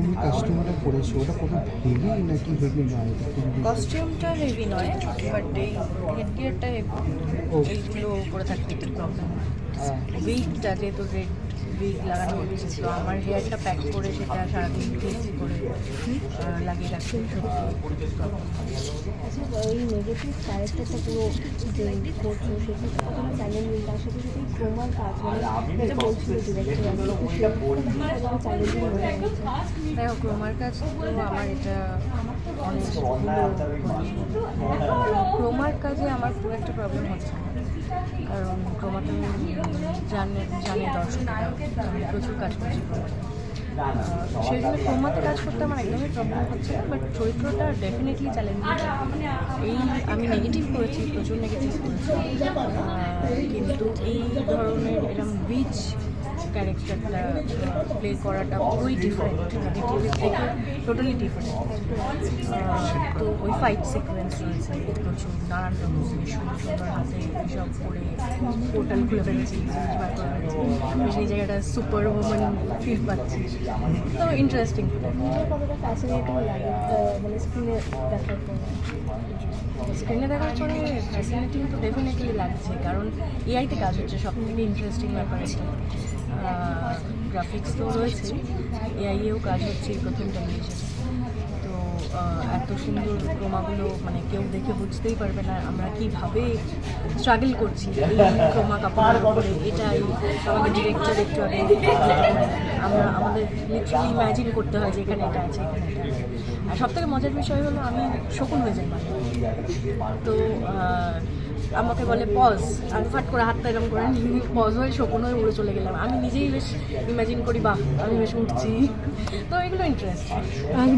তুমি কাস্টমারে পড়েছো ওটা কোনো হেভি নাকি হেভি নয়? কস্টিউমটা হেভি নয় বাট এই হেডগিয়ারটা ও। এইগুলো করে থাকতে একটু প্রবলেম যেহেতু রেড উইক লাগানো হচ্ছে। তো আমার হেয়ারটা প্যাক করে সেটা সারাদিন ক্লিন করে লাগিয়ে। আচ্ছা এই নেগেটিভ ক্যারেক্টারটা পুরো যে করছ সেটা কতটা চ্যালেঞ্জিং তার সাথে সাথে ক্রোমার কাজ মানে যেটা বলছিল দেখো ক্রোমার কাজ তো আমার এটা ক্রোমার কাজে আমার খুব একটা প্রবলেম হচ্ছে না। কারণ ক্রোমাটা জানে জানে দর্শক। প্রচুর কাজ করছি। সেই জন্য ক্রোমাতে কাজ করতে আমার একদমই প্রবলেম হচ্ছে না বাট চরিত্রটা ডেফিনেটলি চ্যালেঞ্জিং এই আমি নেগেটিভ করেছি, প্রচুর নেগেটিভ করেছি। কিন্তু এই ধরনের এরকম রিচ ক্যারেক্টারটা প্লে করাটা পুরোই ডিফারেন্ট মানে টিভির থেকে টোটালি ডিফারেন্ট তো ওই ফাইট সিকোয়েন্স রয়েছে প্রচুর নানান রকম সুন্দর সুন্দর হাতে সব করে পোর্টাল খুলে ফেলেছি জিনিস বার করে ফেলেছি সেই জায়গাটা সুপার ওমেন ফিল পাচ্ছি। তো ইন্টারেস্টিং মানে স্ক্রিনে দেখার স্ক্রিনে দেখার পরে ফ্যাসিনেটিং তো ডেফিনেটলি লাগছে কারণ এআইতে কাজ হচ্ছে সব থেকে ইন্টারেস্টিং ব্যাপার এটা গ্রাফিক্স তো রয়েছে। এআইয়েও কাজ হচ্ছে প্রথম জেনারেশনে তো এত সুন্দর ক্রমাগুলো মানে কেউ দেখে বুঝতেই পারবে না আমরা কীভাবে স্ট্রাগল করছি ক্রমা কাপড়ের উপরে। এটাই আমাদের ডিরেক্টর একটু আগে আমরা, আমাদের লিটারালি ইম্যাজিন করতে হয় যে এখানে এটা আছে, এখানে এটা আর সব থেকে মজার বিষয় হলো আমি শকুন হয়ে যাই মানে তো আমাকে বলে পজ আমি ফাট করে হাতটা এরকম করে পজ হয়ে শকুন হয়ে উড়ে চলে গেলাম। আমি নিজেই বেশ ইমাজিন করি, বাহ, আমি বেশ উঠছি তো এগুলো ইন্টারেস্ট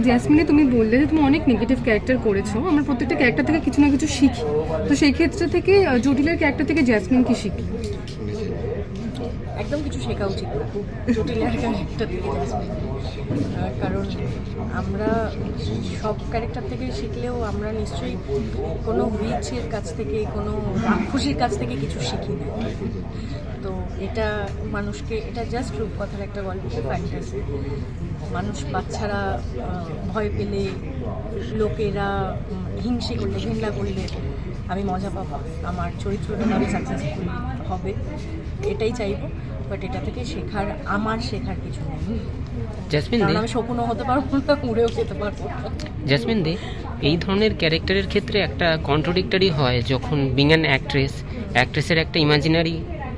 জ্যাসমিনে তুমি বললে যে তুমি অনেক নেগেটিভ ক্যারেক্টার করেছ। আমরা প্রত্যেকটা ক্যারেক্টার থেকে কিছু না কিছু শিখি। তো সেই ক্ষেত্রে থেকে জটিলের ক্যারেক্টার থেকে জ্যাসমিন কি শিখি একদম কিছু শেখা উচিত না। খুব জটিল একটা ক্যারেক্টার থেকে। কারণ আমরা সব ক্যারেক্টার থেকে শিখলেও আমরা নিশ্চয়ই কোনো উইচের কাছ থেকে, কোনো রাক্ষসীর কাছ থেকে কিছু শিখি না। তো এটা মানুষকে, এটা জাস্ট রূপকথার একটা গল্প ফ্যান্টাসি মানুষ বাচ্চারা ভয় পেলে, লোকেরা হিংসে করলে, ঘৃণা করলে আমি মজা পাবো। আমার চরিত্রটা আমি সাকসেসফুল হবে এটাই চাইব বাট এটা থেকে শেখার আমার শেখার কিছু নেই। জ্যাসমিন কারণ দে? আমি শকুনও হতে পারব না উড়েও যেতে পারব না। জ্যাসমিন দে এই ধরনের ক্যারেক্টারের ক্ষেত্রে একটা কন্ট্রোডিক্টরি হয় যখন বিং অ্যান অ্যাক্ট্রেস অ্যাক্ট্রেসের একটা ইমাজিনারি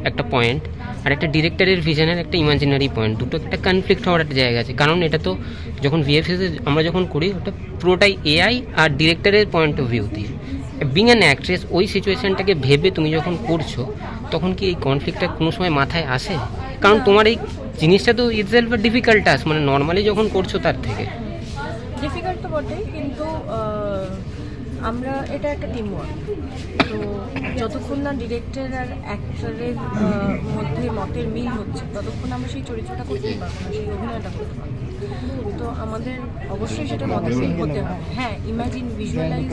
একটা পয়েন্ট আর একটা ডিরেক্টরের ভিশনের একটা ইমাজিনারি পয়েন্ট দুটো একটা কনফ্লিক্ট হওয়ার একটা জায়গা আছে। কারণ এটা তো যখন ভিএফএস আমরা যখন করি ওটা পুরোটাই এআই আর ডিরেক্টরের পয়েন্ট অফ ভিউ দিয়ে। বিং অ্যান অ্যাক্ট্রেস ওই সিচুয়েশানটাকে ভেবে তুমি যখন করছ, তখন কি এই কনফ্লিক্টটা কোনো সময় মাথায় আসে? কারণ তোমার এই জিনিসটা তো ইটসেলফ ডিফিকাল্ট টাস্ক মানে নর্মালি যখন করছ তার থেকে। ডিফিকাল্ট তো বটেই, কিন্তু আমরা, এটা একটা টিম ওয়ার্ক তো যতক্ষণ না ডিরেক্টর আর অ্যাক্টরের মধ্যে মতের মিল হচ্ছে, ততক্ষণ আমরা সেই চরিত্রটা করতেই পারব না, সেই অভিনয়টা করতে পারব। তো আমাদের অবশ্যই সেটা মিল হতে হবে। হ্যাঁ ইমাজিন ভিজুয়ালাইজ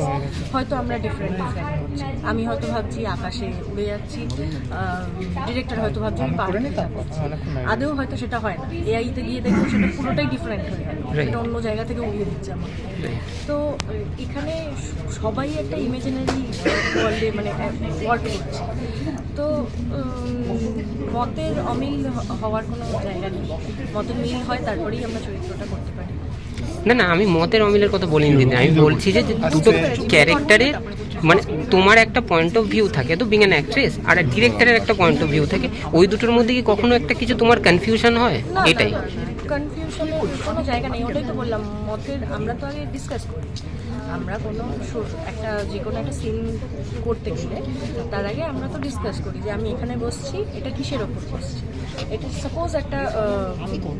হয়তো আমরা ডিফারেন্ট ডিফারেন্ট করছি। আমি হয়তো ভাবছি আকাশে উড়ে যাচ্ছি ডিরেক্টর হয়তো ভাবছি আমি পাহাড়ে আদেও হয়তো সেটা হয় না। এআইতে গিয়ে দেখব সেটা পুরোটাই ডিফারেন্ট হয়ে সেটা অন্য জায়গা থেকে উড়িয়ে দিচ্ছে আমাকে। তো এখানে সবাই একটা ইমেজিনারি ওয়ার্ল্ডে মানে ওয়ার্ক করছে। তো মতের অমিল হওয়ার কোনো জায়গা নেই। মতের মিল হয় তারপরেই আমরা চরিত্রটা করতে পারি। না না আমি মতের অমিলের কথা বলিনি দিদি আমি বলছি যে দুটো ক্যারেক্টারের মানে তোমার একটা পয়েন্ট অফ ভিউ থাকে তো বিং অ্যান অ্যাক্ট্রেস আর ডিরেক্টরের একটা পয়েন্ট অফ ভিউ থাকে ওই দুটোর মধ্যে কি কখনো একটা কিছু তোমার কনফিউশন হয়? না এটাই। কনফিউশনের কোনো জায়গা নেই ওটাই তো বললাম মতের আমরা তো আগে ডিসকাস করি। আমরা কোনো একটা যে কোনো একটা সিন করতে গেলে তার আগে আমরা তো ডিসকাস করি যে আমি এখানে বসছি এটা কিসের ওপর বসছি? এটা সাপোজ একটা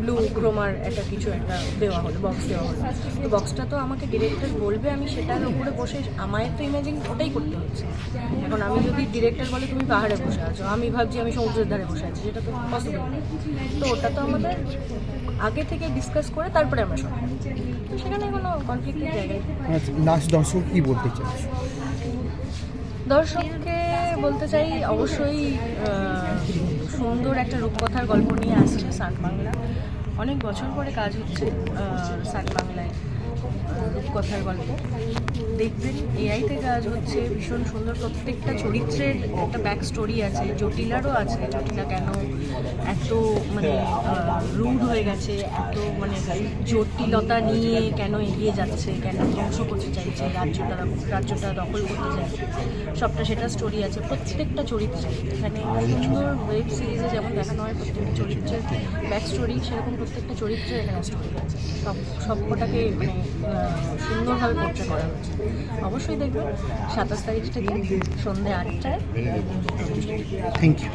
ব্লু ক্রোমার একটা কিছু একটা দেওয়া হলো বক্স দেওয়া হলো। তো বক্সটা তো আমাকে ডিরেক্টর বলবে আমি সেটার উপরে বসে আমায় তো ইমেজিং ওটাই করতে হচ্ছে। এখন আমি যদি ডিরেক্টর বলে তুমি পাহাড়ে বসে আছো আমি ভাবছি আমি সমুদ্রের ধারে বসে আছি সেটা তো পসিবল তো ওটা তো আমাদের আগে থেকে ডিসকাস করে তারপরে আমরা সব তো সেখানে কোনো কনফ্লিক্টের জায়গায়। লাস্ট দর্শক কি বলতে চাই দর্শককে বলতে চাই অবশ্যই সুন্দর একটা রূপকথার গল্প নিয়ে আসছে সান বাংলা। অনেক বছর পরে কাজ হচ্ছে সান বাংলায়। রূপকথার গল্প। দেখবেন এআইতে কাজ হচ্ছে ভীষণ সুন্দর প্রত্যেকটা চরিত্রের একটা ব্যাক স্টোরি আছে, জটিলারও আছে, জটিলা কেন এত মানে রুড হয়ে গেছে, এত মানে জটিলতা নিয়ে কেন এগিয়ে যাচ্ছে, কেন ধ্বংস করতে চাইছে, রাজ্যটা রাজ্যটা দখল করতে চাইছে, সবটা সেটা স্টোরি আছে, প্রত্যেকটা চরিত্রে। এখানে সুন্দর ওয়েব সিরিজে যেমন দেখানো হয়, প্রত্যেকটা চরিত্রের ব্যাক স্টোরি সেরকম প্রত্যেকটা চরিত্রে এখানে স্টোরি আছে। সব, সবকটাকে মানে সুন্দরভাবে করতে করা হচ্ছে। অবশ্যই দেখবেন সাতাশ তারিখ থেকে সন্ধ্যে আটটায়। Thank you